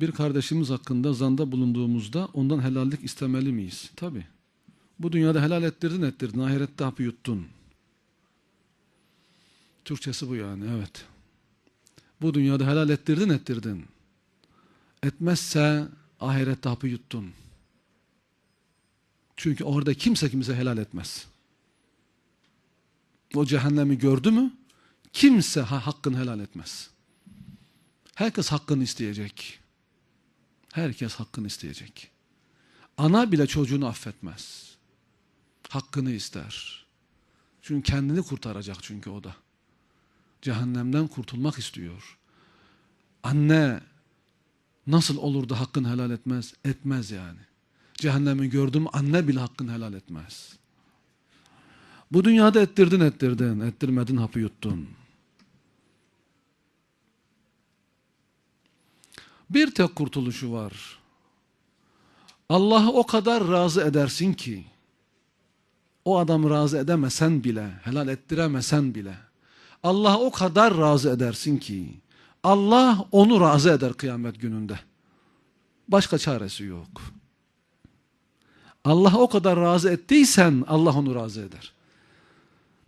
Bir kardeşimiz hakkında zanda bulunduğumuzda ondan helallik istemeli miyiz? Tabi. Bu dünyada helal ettirdin ettirdin, ahirette hapı yuttun. Türkçesi bu yani, evet. Bu dünyada helal ettirdin ettirdin. Etmezse ahirette hapı yuttun. Çünkü orada kimse kimse helal etmez. O cehennemi gördü mü kimse ha hakkını helal etmez. Herkes hakkını isteyecek. Herkes hakkını isteyecek. Ana bile çocuğunu affetmez. Hakkını ister. Çünkü kendini kurtaracak çünkü o da. Cehennemden kurtulmak istiyor. Anne nasıl olur da hakkını helal etmez? Etmez yani. Cehennemi gördüm anne bile hakkını helal etmez. Bu dünyada ettirdin ettirdin, ettirmedin hapı yuttun. Bir tek kurtuluşu var. Allah'ı o kadar razı edersin ki, o adamı razı edemesen bile, helal ettiremesen bile, Allah'ı o kadar razı edersin ki, Allah onu razı eder kıyamet gününde. Başka çaresi yok. Allah'ı o kadar razı ettiysen Allah onu razı eder.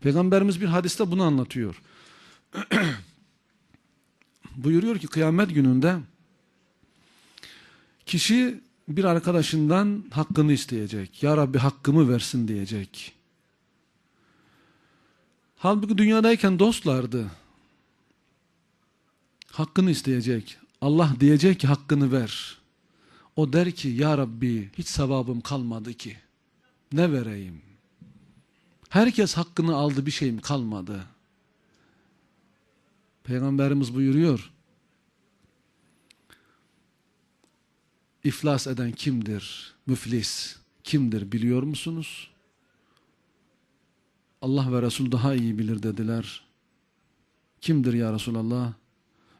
Peygamberimiz bir hadiste bunu anlatıyor. Buyuruyor ki kıyamet gününde kişi bir arkadaşından hakkını isteyecek. Ya Rabbi hakkımı versin diyecek. Halbuki dünyadayken dostlardı. Hakkını isteyecek. Allah diyecek ki hakkını ver. O der ki ya Rabbi hiç sevabım kalmadı ki. Ne vereyim? Herkes hakkını aldı bir şeyim kalmadı. Peygamberimiz buyuruyor. İflas eden kimdir? Müflis kimdir biliyor musunuz? Allah ve Resul daha iyi bilir dediler. Kimdir ya Resulallah?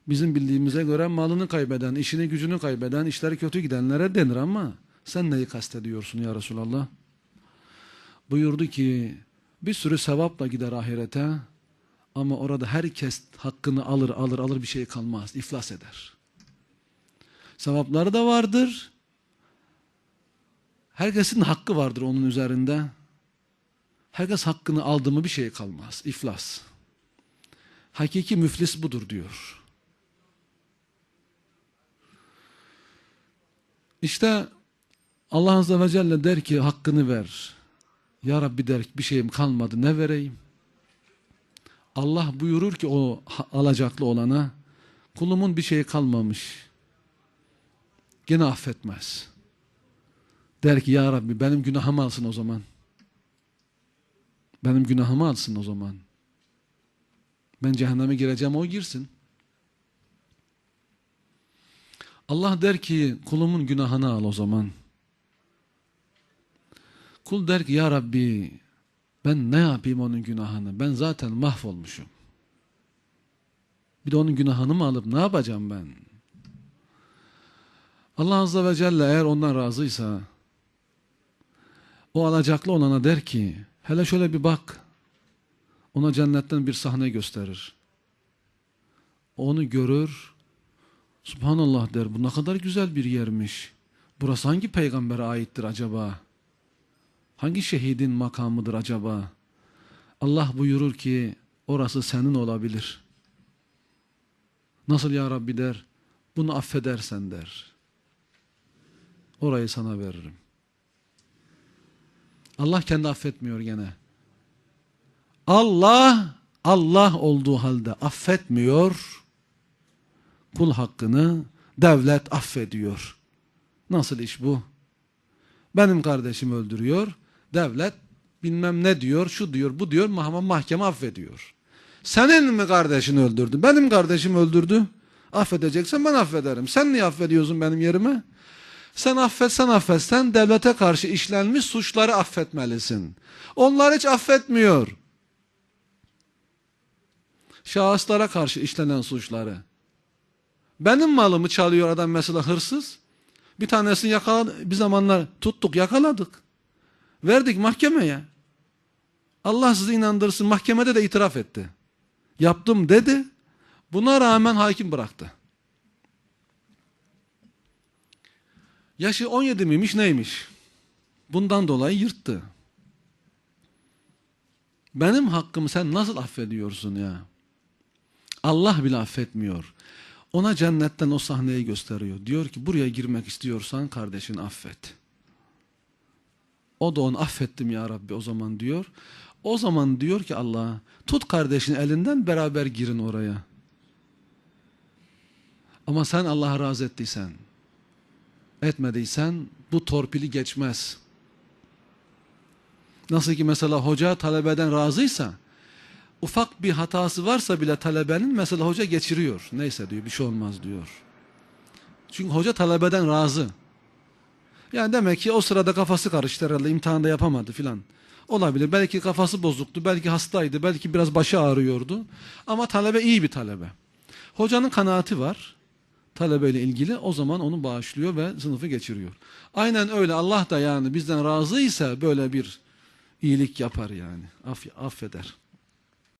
Bizim bildiğimize göre malını kaybeden, işini gücünü kaybeden, işleri kötü gidenlere denir ama sen neyi kastediyorsun ya Resulallah? Buyurdu ki bir sürü sevapla gider ahirete ama orada herkes hakkını alır alır alır bir şey kalmaz, iflas eder. Sevapları da vardır. Herkesin hakkı vardır onun üzerinde. Herkes hakkını aldı mı bir şey kalmaz, iflas. Hakiki müflis budur diyor. İşte Allah Azze ve Celle der ki hakkını ver. Ya Rabbi der bir şeyim kalmadı ne vereyim? Allah buyurur ki o alacaklı olana kulumun bir şeyi kalmamış. Gene affetmez. Der ki ya Rabbi benim günahımı alsın o zaman. Benim günahımı alsın o zaman. Ben cehenneme gireceğim o girsin. Allah der ki kulumun günahını al o zaman. Kul der ki ya Rabbi ben ne yapayım onun günahını? Ben zaten mahvolmuşum. Bir de onun günahını mı alıp ne yapacağım ben? Allah Azze ve Celle eğer ondan razıysa o alacaklı olana der ki hele şöyle bir bak ona cennetten bir sahne gösterir. Onu görür Subhanallah der bu ne kadar güzel bir yermiş. Burası hangi peygambere aittir acaba? Hangi şehidin makamıdır acaba? Allah buyurur ki orası senin olabilir. Nasıl ya Rabbi der? Bunu affedersen der. Orayı sana veririm. Allah kendi affetmiyor gene. Allah Allah olduğu halde affetmiyor. Kul hakkını devlet affediyor. Nasıl iş bu? Benim kardeşim öldürüyor. Devlet bilmem ne diyor, şu diyor, bu diyor, mahkeme, mahkeme affediyor. Senin mi kardeşin öldürdü? Benim kardeşim öldürdü. Affedeceksen ben affederim. Sen niye affediyorsun benim yerime? Sen affetsen affetsen devlete karşı işlenmiş suçları affetmelisin. Onlar hiç affetmiyor. Şahıslara karşı işlenen suçları. Benim malımı çalıyor adam mesela hırsız. Bir tanesini yakaladı. Bir zamanlar tuttuk yakaladık. Verdik mahkemeye. Allah sizi inandırsın mahkemede de itiraf etti. Yaptım dedi. Buna rağmen hakim bıraktı. Yaşı 17 miymiş neymiş? Bundan dolayı yırttı. Benim hakkımı sen nasıl affediyorsun ya? Allah bile affetmiyor. Ona cennetten o sahneyi gösteriyor. Diyor ki buraya girmek istiyorsan kardeşini affet. O da onu affettim ya Rabbi o zaman diyor. O zaman diyor ki Allah tut kardeşin elinden beraber girin oraya. Ama sen Allah'a razı ettiysen, etmediysen bu torpili geçmez. Nasıl ki mesela hoca talebeden razıysa, ufak bir hatası varsa bile talebenin mesela hoca geçiriyor. Neyse diyor bir şey olmaz diyor. Çünkü hoca talebeden razı. Yani demek ki o sırada kafası karıştı herhalde imtihanda yapamadı filan. Olabilir. Belki kafası bozuktu, belki hastaydı, belki biraz başı ağrıyordu. Ama talebe iyi bir talebe. Hocanın kanaati var talebeyle ilgili o zaman onu bağışlıyor ve sınıfı geçiriyor. Aynen öyle Allah da yani bizden razıysa böyle bir iyilik yapar yani. Aff affeder.